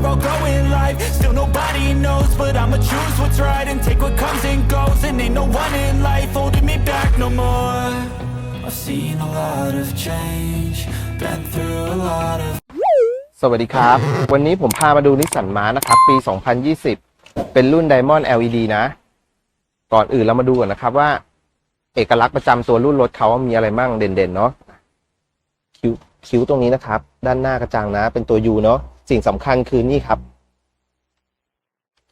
We're all growing life. Still nobody knows, but I'ma choose what's right and take what comes and goes. And ain't no one in life holding me back no more. I've seen a lot of change, been through a lot of สวัสดีครับ วันนี้ผมพามาดูนิสสันมานะครับ ปี 2020 เป็นรุ่น Diamond LED นะ ก่อนอื่นเรามาดูก่อนนะครับว่า เอกลักษณ์ประจำตัวรุ่นรถเขาว่ามีอะไรมั่งเด่นๆเนาะคิ้วคิ้วตรงนี้นะครับ ด้านหน้ากระจังนะ เป็นตัว U เนาะ สิ่งสำคัญคือนี่ครับ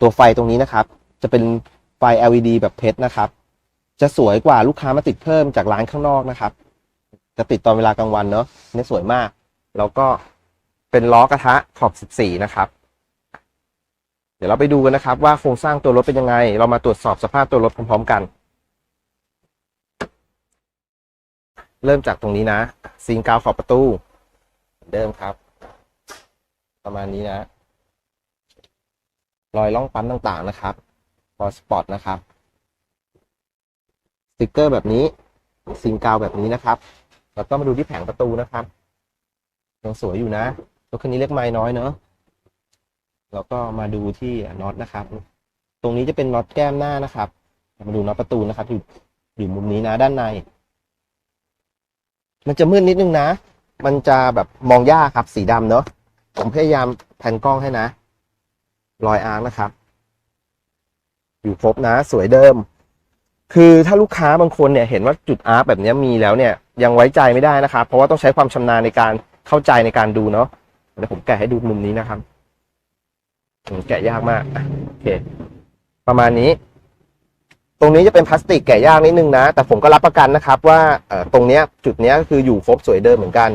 ตัวไฟตรงนี้นะครับ จะเป็นไฟ LED แบบเพชรนะครับ จะสวยกว่าลูกค้ามาติดเพิ่มจากร้านข้างนอกนะครับ จะติดตอนเวลากลางวันเนาะนี่สวยมาก แล้วก็เป็นล้อกระทะขอบ 14 นะครับ เดี๋ยวเราไปดูกันนะครับ ว่าโครงสร้างตัวรถเป็นยังไง เรามาตรวจสอบสภาพตัวรถพร้อมๆกัน เริ่มจากตรงนี้นะซีนกาวขอบประตูเดิมครับ ประมาณนี้นะ รอยล่องปั๊มต่างๆนะครับ พอสปอร์ตนะครับ สติกเกอร์แบบนี้ซีนกาวแบบนี้นะครับ แล้วก็มาดูที่แผงประตูนะครับยังสวยอยู่นะรถคันนี้เล็กไม้น้อยเนอะแล้วก็มาดูที่น็อตนะครับ ตรงนี้จะเป็นน็อตแก้มหน้านะครับ มาดูน็อตประตูนะครับ อยู่อยู่มุมนี้นะด้านใน มันจะมืดนิดนึงนะ มันจะแบบมองยากครับสีดำเนอะ ผมพยายามแผ่นกล้องให้นะ รอยอาร์นะครับ อยู่ครบนะ สวยเดิม คือถ้าลูกค้าบางคนเนี่ยเห็นว่าจุดอาร์แบบนี้มีแล้วเนี่ย ยังไว้ใจไม่ได้นะครับ เพราะว่าต้องใช้ความชำนาญในการเข้าใจในการดูเนาะเดี๋ยวผมแกะให้ดูมุมนี้นะครับผมแกะยากมากโอเค ประมาณนี้ ตรงนี้จะเป็นพลาสติกแกะยากนิดนึงนะ แต่ผมก็รับประกันนะครับ ว่าเอ่อตรงเนี้ย จุดเนี้ยคืออยู่ครบสวยเดิมเหมือนกัน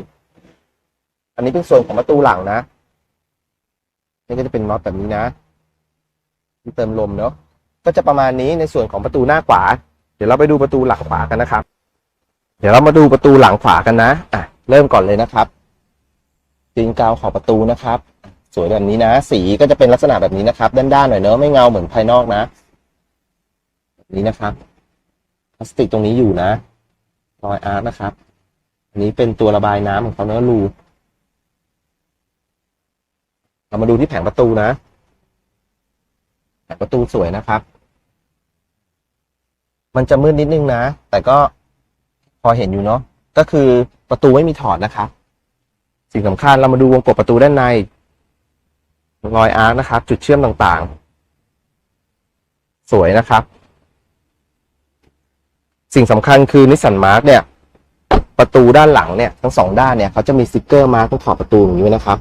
อันนี้เป็นส่วนของประตูหลังนะ นี่ก็จะเป็นน็อตแบบนี้นะที่เติมลมเนาะก็จะประมาณนี้ในส่วนของประตูหน้าขวา เดี๋ยวเราไปดูประตูหลังขวากันนะครับ เดี๋ยวเรามาดูประตูหลังขวากันนะอะเริ่มก่อนเลยนะครับจีนกาวขอบประตูนะครับ สวยแบบนี้นะ สีก็จะเป็นลักษณะแบบนี้นะครับ ด้านๆหน่อยเนอะไม่เงาเหมือนภายนอกนะแบบนี้นะครับพลาสติกตรงนี้อยู่นะรอยอาร์ตนะครับ อันนี้เป็นตัวระบายน้ำของเขาเนอะรู เรามาดูที่แผงประตูนะ แผงประตูสวยนะครับ มันจะมืดนิดนึงนะ แต่ก็พอเห็นอยู่เนาะ ก็คือประตูไม่มีถอดนะครับ สิ่งสำคัญเรามาดูวงกบประตูด้านใน รอยอาร์คนะครับ จุดเชื่อมต่างๆ สวยนะครับ สิ่งสำคัญคือนิสสันมาร์กเนี่ย ประตูด้านหลังเนี่ย ทั้งสองด้านเนี่ยเขาจะมีสติกเกอร์มาร์กตรงขอบประตูอย่างนี้นะครับ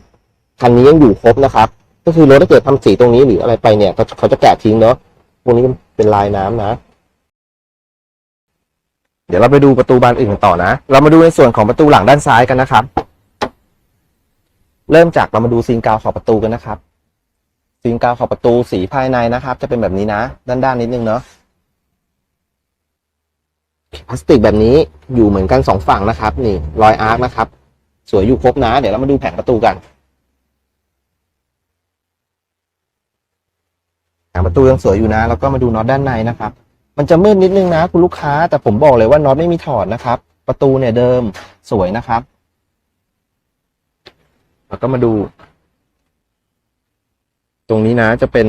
คันนี้ยังอยู่ครบนะครับ ก็คือรถถ้าเกิดทำสีตรงนี้หรืออะไรไปเนี่ยเขาเขาจะแกะทิ้งเนาะพวกนี้เป็นลายน้ำนะ เดี๋ยวเราไปดูประตูบานอื่นกันต่อนะ เรามาดูในส่วนของประตูหลังด้านซ้ายกันนะครับ เริ่มจากเรามาดูซีนกาวขอบประตูกันนะครับซีนกาวขอบประตูสีภายในนะครับ จะเป็นแบบนี้นะ ด้านๆนิดนึงเนาะพลาสติกแบบนี้อยู่เหมือนกันสองฝั่งนะครับ นี่รอยอาร์คนะครับ สวยอยู่ครบนะ เดี๋ยวเรามาดูแผงประตูกัน แผงประตูยังสวยอยู่นะ แล้วก็มาดูน็อตด้านในนะครับ มันจะมืดนิดนึงนะ คุณลูกค้า แต่ผมบอกเลยว่าน็อตไม่มีถอดนะครับ ประตูเนี่ยเดิมสวยนะครับ แล้วก็มาดู ตรงนี้นะจะเป็น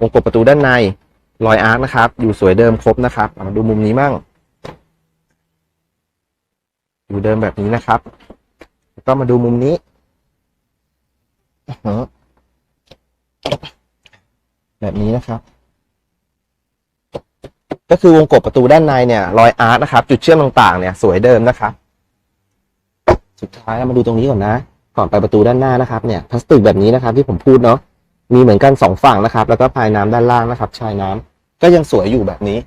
วงกบประตูด้านในรอยอาร์คนะครับ อยู่สวยเดิมครบนะครับมาดูมุมนี้มั่ง อยู่เดิมแบบนี้นะครับ แล้วก็มาดูมุมนี้อือ แบบนี้นะครับ ก็คือวงกบประตูด้านในเนี่ยรอยอาร์คนะครับ จุดเชื่อมต่างๆ เนี่ยสวยเดิมนะครับ สุดท้ายเรามาดูตรงนี้ก่อนนะ ก่อนไปประตูด้านหน้านะครับเนี่ยพลาสติกแบบนี้นะครับ ที่ผมพูดเนาะมีเหมือนกันสองฝั่งนะครับ แล้วก็ภายน้ำด้านล่างนะครับ ชายน้ำก็ยังสวยอยู่แบบนี้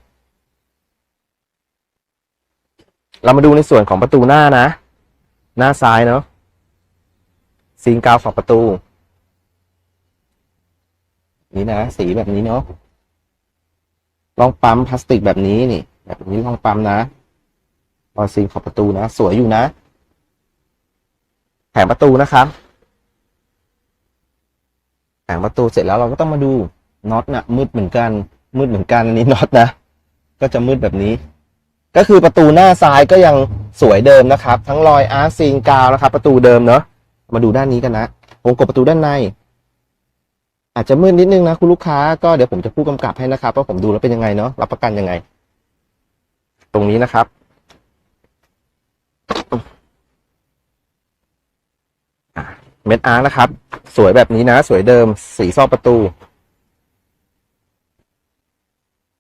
เรามาดูในส่วนของประตูหน้านะ หน้าซ้ายเนาะซีนกาวของประตู นี่นะสีแบบนี้เนาะลองปั๊มพลาสติกแบบนี้นี่ แบบนี้ลองปั๊มนะรอยซีนขอบประตูนะ สวยอยู่นะ แผงประตูนะครับแผงประตูเสร็จแล้วเราก็ต้องมาดูน็อตนะมืดเหมือนกัน มืดเหมือนกันอันนี้น็อตนะก็จะมืดแบบนี้ ก็คือประตูหน้าซ้ายก็ยังสวยเดิมนะครับ ทั้งรอยอาร์ซีนกาวนะครับ ประตูเดิมเนาะมาดูด้านนี้กันนะวงกบประตูด้านใน อาจจะมืดนิดนึงนะคุณลูกค้าก็เดี๋ยวผมจะพูดกำกับให้นะครับว่าผมดูแล้วเป็นยังไงเนาะรับประกันยังไง ตรงนี้นะครับ เม็ดอาร์นะครับ สวยแบบนี้นะ สวยเดิม สีซอกประตู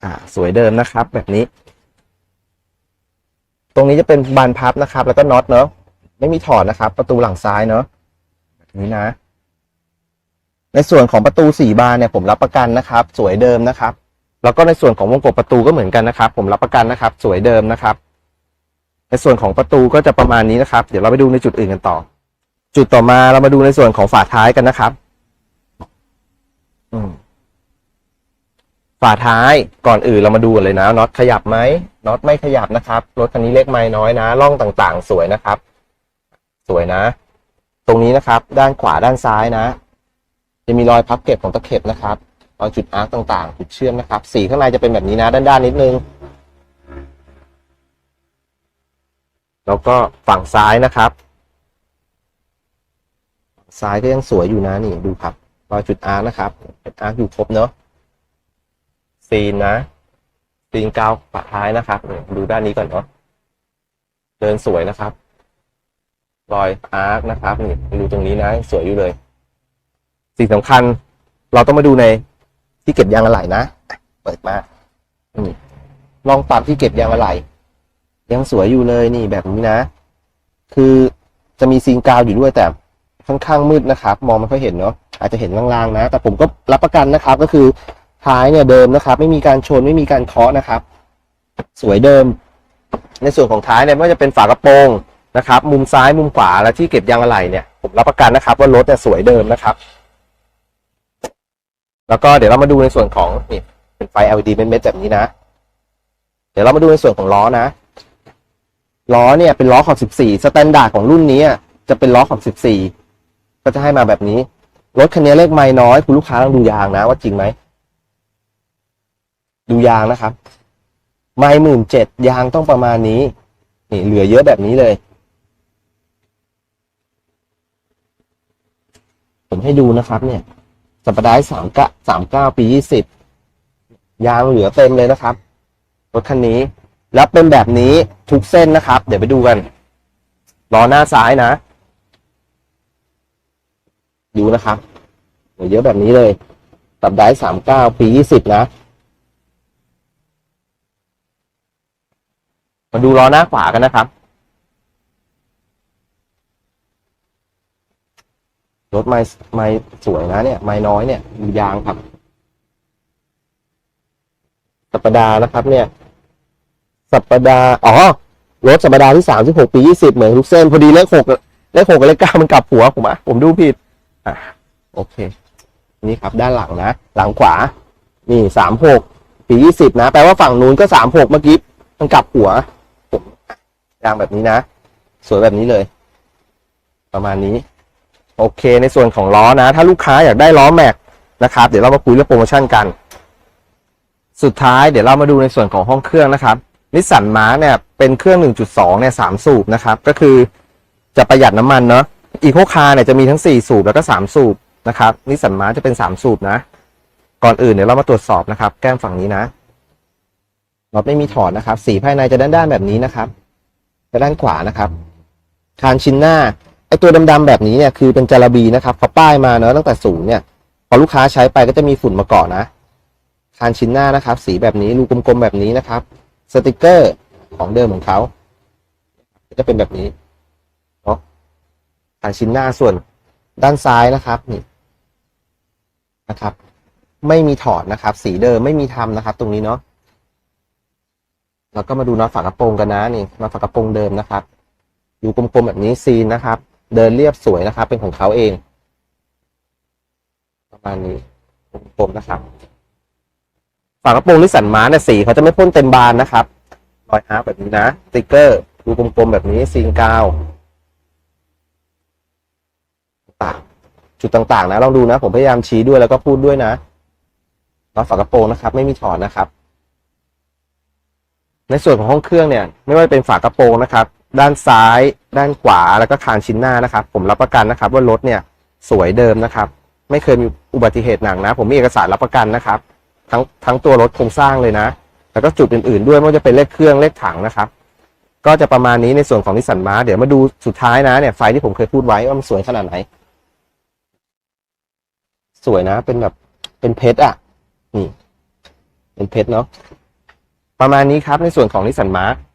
อ่า สวยเดิมนะครับ แบบนี้ ตรงนี้จะเป็นบานพับนะครับ แล้วก็น็อตเนาะไม่มีถอดนะครับ ประตูหลังซ้ายเนาะแบบนี้นะ ในส่วนของประตูสี่บานเนี่ยผมรับประกันนะครับ สวยเดิมนะครับ แล้วก็ในส่วนของวงกบประตูก็เหมือนกันนะครับ ผมรับประกันนะครับ สวยเดิมนะครับ ในส่วนของประตูก็จะประมาณนี้นะครับ เดี๋ยวเราไปดูในจุดอื่นกันต่อ จุดต่อมาเรามาดูในส่วนของฝาท้ายกันนะครับฝาท้ายก่อนอื่นเรามาดูเลยนะน็อตขยับไหมน็อตไม่ขยับนะครับรถคันนี้เล็กไม่น้อยนะร่องต่างๆ สวยนะครับ สวยนะ ตรงนี้นะครับ ด้านขวาด้านซ้ายนะ จะมีรอยพับเก็บของตะเข็บนะครับรอยจุดอาร์คต่างๆ จุดเชื่อมนะครับ สีข้างในจะเป็นแบบนี้นะด้านๆนิดนึง แล้วก็ฝั่งซ้ายนะครับ ซ้ายก็ยังสวยอยู่นะนี่ดูครับ รอยจุดอาร์คนะครับเป็นอาร์คอยู่ครบเนาะซีนนะซีนกาวฝาท้ายนะครับ ดูด้านนี้ก่อนเนาะเดินสวยนะครับ รอยอาร์คนะครับนี่ดูตรงนี้นะ สวยอยู่เลย สิ่งสำคัญเราต้องมาดูในที่เก็บยางอะไหล่นะ เปิดมาลองปรับที่เก็บยางอะไหล่ยังสวยอยู่เลยนี่แบบนี้นะ คือจะมีซีนกาวอยู่ด้วยแต่ค่อนข้างมืดนะครับ มองไม่ค่อยเห็นเนาะอาจจะเห็นลางๆนะ แต่ผมก็รับประกันนะครับ ก็คือท้ายเนี่ยเดิมนะครับ ไม่มีการชนไม่มีการเคาะนะครับ สวยเดิม ในส่วนของท้ายเนี่ยไม่ว่าจะเป็นฝากระโปรงนะครับ มุมซ้ายมุมขวาและที่เก็บยางอะไหล่เนี่ยผมรับประกันนะครับ ว่ารถเนี่ยสวยเดิมนะครับ แล้วก็เดี๋ยวเรามาดูในส่วนของนี่เป็นไฟ LED เม็ดๆแบบนี้นะ เดี๋ยวเรามาดูในส่วนของล้อนะล้อเนี่ยเป็นล้อขอบ 14 สแตนดาร์ดของรุ่นนี้จะเป็นล้อขอบ 14 ก็จะให้มาแบบนี้ รถคันนี้เลขไม่น้อย คุณลูกค้าต้องดูยางนะว่าจริงไหม ดูยางนะครับ ไม่หมื่นเจ็ดยางต้องประมาณนี้ นี่เหลือเยอะแบบนี้เลย ผมให้ดูนะครับเนี่ย สัปดาห์สามกะสามเก้าปียี่สิบยางเหลือเต็มเลยนะครับรถคันนี้ แล้วเป็นแบบนี้ทุกเส้นนะครับ เดี๋ยวไปดูกันล้อหน้าซ้ายนะ ดูนะครับเหลือเยอะแบบนี้เลยสัปดาห์สามเก้าปียี่สิบนะ มาดูล้อหน้าขวากันนะครับ รถไม่ไม่สวยนะเนี่ยไม่น้อยเนี่ยยางครับสัปดาห์นะครับ เนี่ย สัปดาห์อ๋อรถสัปดาห์ที่สามสิบหกปียี่สิบเหมือนทุกเส้น พอดีเลขหกเลขหกกับเลขเก้ามันกลับหัวผมอะผมดูผิด อะ โอเค นี่ครับด้านหลังนะ หลังขวา นี่สามหกปียี่สิบนะแปลว่าฝั่งนู้นก็สามหกเมื่อกี้มันกลับหัวผมยางแบบนี้นะ สวยแบบนี้เลย ประมาณนี้ โอเค ในส่วนของล้อนะ ถ้าลูกค้าอยากได้ล้อแม็กนะครับ เดี๋ยวเรามาคุยเรื่องโปรโมชั่นกัน สุดท้ายเดี๋ยวเรามาดูในส่วนของห้องเครื่องนะครับนิสสันมาร์เนี่ยเป็นเครื่อง 1.2 เนี่ยสามสูบนะครับ ก็คือจะประหยัดน้ำมันเนาะอีโคคาร์เนี่ยจะมีทั้ง 4 สูบแล้วก็ 3 สูบนะครับนิสสันมาร์จะเป็น 3 สูบนะ ก่อนอื่นเดี๋ยวเรามาตรวจสอบนะครับ แก้มฝั่งนี้นะรถไม่มีถอดนะครับ สีภายในจะด้านๆแบบนี้นะครับจะด้านขวานะครับคานชิ้นหน้า ไอตัวดำๆแบบนี้เนี่ยคือเป็นจาระบีนะครับเขาป้ายมาเนอะตั้งแต่ศูนย์เนี่ยพอลูกค้าใช้ไปก็จะมีฝุ่นมาเกาะนะ คานชิ้นหน้านะครับ สีแบบนี้รูกลมๆแบบนี้นะครับ สติกเกอร์ของเดิมของเขาก็จะเป็นแบบนี้เนาะคานชิ้นหน้าส่วนด้านซ้ายนะครับนี่นะครับ ไม่มีถอดนะครับ สีเดิมไม่มีทำนะครับ ตรงนี้เนาะแล้วก็มาดูน็อตฝากระโปรงกันนะนี่น็อตฝากระโปรงเดิมนะครับ อยู่กลมๆแบบนี้ซีนนะครับ เดินเรียบสวยนะครับ เป็นของเขาเอง ประมาณนี้กลมๆนะครับ ฝากระโปรงนิสสันมาเนี่ยสีเขาจะไม่พ่นเต็มบานนะครับรอยอาร์แบบนี้นะสติกเกอร์ดูกลมๆแบบนี้ซีนกาวต่างจุดต่างๆ นะลองดูนะ ผมพยายามชี้ด้วยแล้วก็พูดด้วยนะน็อฝากระโปรงนะครับ ไม่มีถอดนะครับ ในส่วนของห้องเครื่องเนี่ย ไม่ว่าเป็นฝากระโปรงนะครับ ด้านซ้าย ด้านขวาแล้วก็คานชิ้นหน้านะครับ ผมรับประกันนะครับว่ารถเนี่ยสวยเดิมนะครับ ไม่เคยมีอุบัติเหตุหนักนะ ผมมีเอกสารรับประกันนะครับ ทั้งทั้งตัวรถโครงสร้างเลยนะ แล้วก็จุดอื่นๆด้วยไม่ว่าจะเป็นเลขเครื่องเลขถังนะครับ ก็จะประมาณนี้ในส่วนของนิสสันมาเดี๋ยวมาดูสุดท้ายนะเนี่ยไฟที่ผมเคยพูดไว้ว่ามันสวยขนาดไหน สวยนะ เป็นแบบเป็นเพชรอะนี่เป็นเพชรเนาะประมาณนี้ครับในส่วนของนิสสันมา I've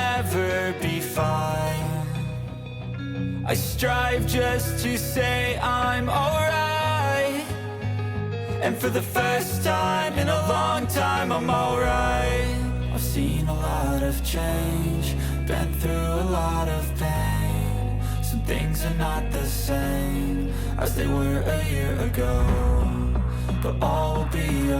I strive just to say I'm alright. And for the first time in a long time, I'm alright. I've seen a lot of change, been through a lot of pain. Some things are not the same as they were a year ago. But all will be